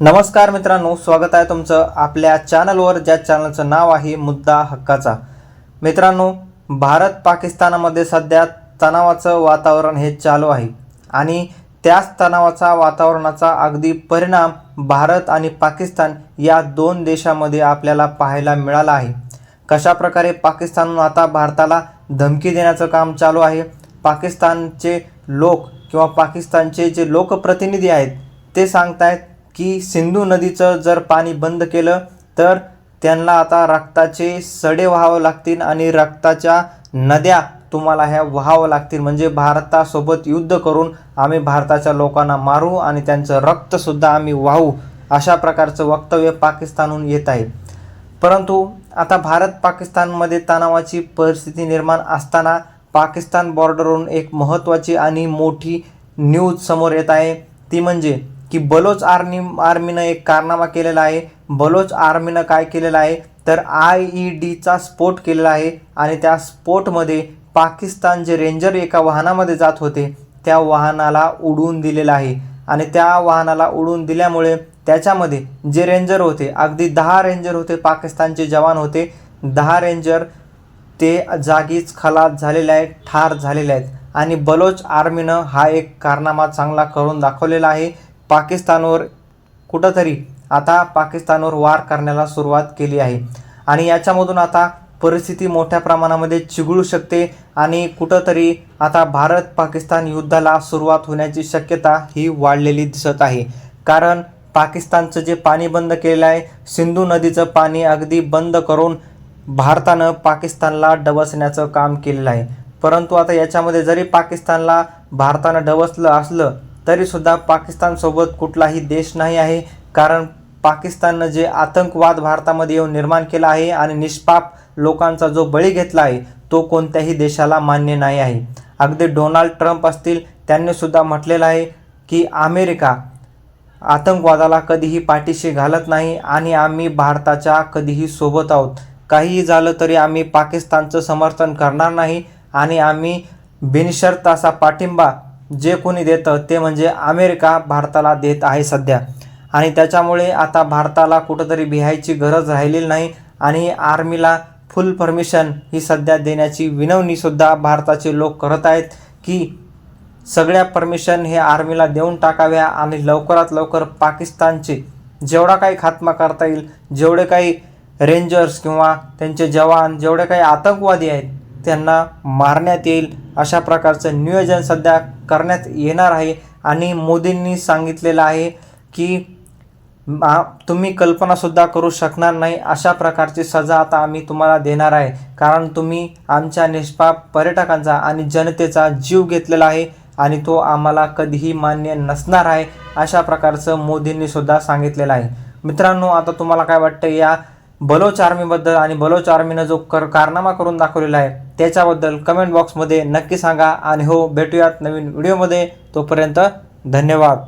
नमस्कार मित्रांनो स्वागत आहे तुमचं आपल्या चॅनलवर ज्या चॅनलचं नाव आहे मुद्दा हक्काचा. मित्रांनो भारत पाकिस्तानामध्ये सध्या तणावाचं वातावरण हे चालू आहे आणि त्याच तणावाचा वातावरणाचा अगदी परिणाम भारत आणि पाकिस्तान या दोन देशामध्ये आपल्याला पाहायला मिळाला आहे. कशा प्रकारे आता भारताला धमकी देण्याचं काम चालू आहे पाकिस्तानचे लोक किंवा पाकिस्तानचे जे लोकप्रतिनिधी आहेत ते सांगतायत की सिंधू नदीचं जर पाणी बंद केलं तर त्यांना आता रक्ताचे सडे व्हावं लागतील आणि रक्ताच्या नद्या तुम्हाला ह्या व्हावं लागतील. म्हणजे भारतासोबत युद्ध करून आम्ही भारताच्या लोकांना मारू आणि त्यांचं रक्तसुद्धा आम्ही वाहू अशा प्रकारचं वक्तव्य पाकिस्तानहून येत आहे. परंतु आता भारत पाकिस्तानमध्ये तणावाची परिस्थिती निर्माण असताना पाकिस्तान बॉर्डरवरून एक महत्त्वाची आणि मोठी न्यूज समोर येत आहे. ती म्हणजे की बलोच आर्मी आर्मीनं एक कारनामा केलेला आहे. बलोच आर्मीनं काय केलेलं आहे? तर आय ई डीचा स्फोट केलेला आहे आणि त्या स्फोटमध्ये पाकिस्तान जे रेंजर एका वाहनामध्ये जात होते त्या वाहनाला उडवून दिलेलं आहे. आणि त्या वाहनाला उडून दिल्यामुळे त्याच्यामध्ये जे रेंजर होते अगदी दहा रेंजर होते पाकिस्तानचे जवान होते दहा रेंजर ते जागीच खलास झालेले आहेत ठार झालेले आहेत. आणि बलोच आर्मीनं हा एक कारनामा चांगला करून दाखवलेला आहे. पाकिस्तानवर कुठंतरी आता पाकिस्तानवर वार करण्याला सुरुवात केली आहे. आणि याच्यामधून आता परिस्थिती मोठ्या प्रमाणामध्ये चिघळू शकते आणि कुठंतरी आता भारत पाकिस्तान युद्धाला सुरुवात होण्याची शक्यता ही वाढलेली दिसत आहे. कारण पाकिस्तानचं जे पाणी बंद केलेलं आहे सिंधू नदीचं पाणी अगदी बंद करून भारतानं पाकिस्तानला डवसण्याचं काम केलेलं आहे. परंतु आता याच्यामध्ये जरी पाकिस्तानला भारतानं डवसलं असलं तरीसुद्धा पाकिस्तानसोबत कुठलाही देश नाही आहे. कारण पाकिस्ताननं जे आतंकवाद भारतामध्ये येऊन निर्माण केला आहे आणि निष्पाप लोकांचा जो बळी घेतला आहे तो कोणत्याही देशाला मान्य नाही आहे. अगदी डोनाल्ड ट्रम्प असतील त्यांनीसुद्धा म्हटलेलं आहे की अमेरिका आतंकवादाला कधीही पाठीशी घालत नाही आणि आम्ही भारताच्या कधीही सोबत आहोत. काहीही झालं तरी आम्ही पाकिस्तानचं समर्थन करणार नाही आणि आम्ही बिनशर्त असा पाठिंबा जे कोणी देतं ते म्हणजे अमेरिका भारताला देत आहे सध्या. आणि त्याच्यामुळे आता भारताला कुठंतरी भिहायची गरज राहिलेली नाही आणि आर्मीला फुल परमिशन ही सध्या देण्याची विनवणीसुद्धा भारताचे लोक करत आहेत की सगळ्या परमिशन हे आर्मीला देऊन टाकाव्या आणि लवकरात लवकर पाकिस्तानचे जेवढा काही खात्मा करता येईल जेवढे काही रेंजर्स किंवा त्यांचे जवान जेवढे काही आतंकवादी आहेत त्यांना मारण्यात येईल. अशा प्रकारचं नियोजन सध्या करण्यात येणार आहे आणि मोदींनी सांगितलेलं आहे की तुम्ही कल्पनासुद्धा करू शकणार नाही. अशा प्रकारची सजा आता आम्ही तुम्हाला देणार आहे. कारण तुम्ही आमच्या निष्पाप पर्यटकांचा आणि जनतेचा जीव घेतलेला आहे आणि तो आम्हाला कधीही मान्य नसणार आहे अशा प्रकारचं मोदींनीसुद्धा सांगितलेलं आहे. मित्रांनो आता तुम्हाला काय वाटतं या बलोच आर्मीबद्दल आणि बलोच आर्मीनं जो कर कारनामा करून दाखवलेला आहे त्याच्याबद्दल कमेंट बॉक्समध्ये नक्की सांगा. आणि हो भेटूयात नवीन व्हिडिओमध्ये तोपर्यंत धन्यवाद.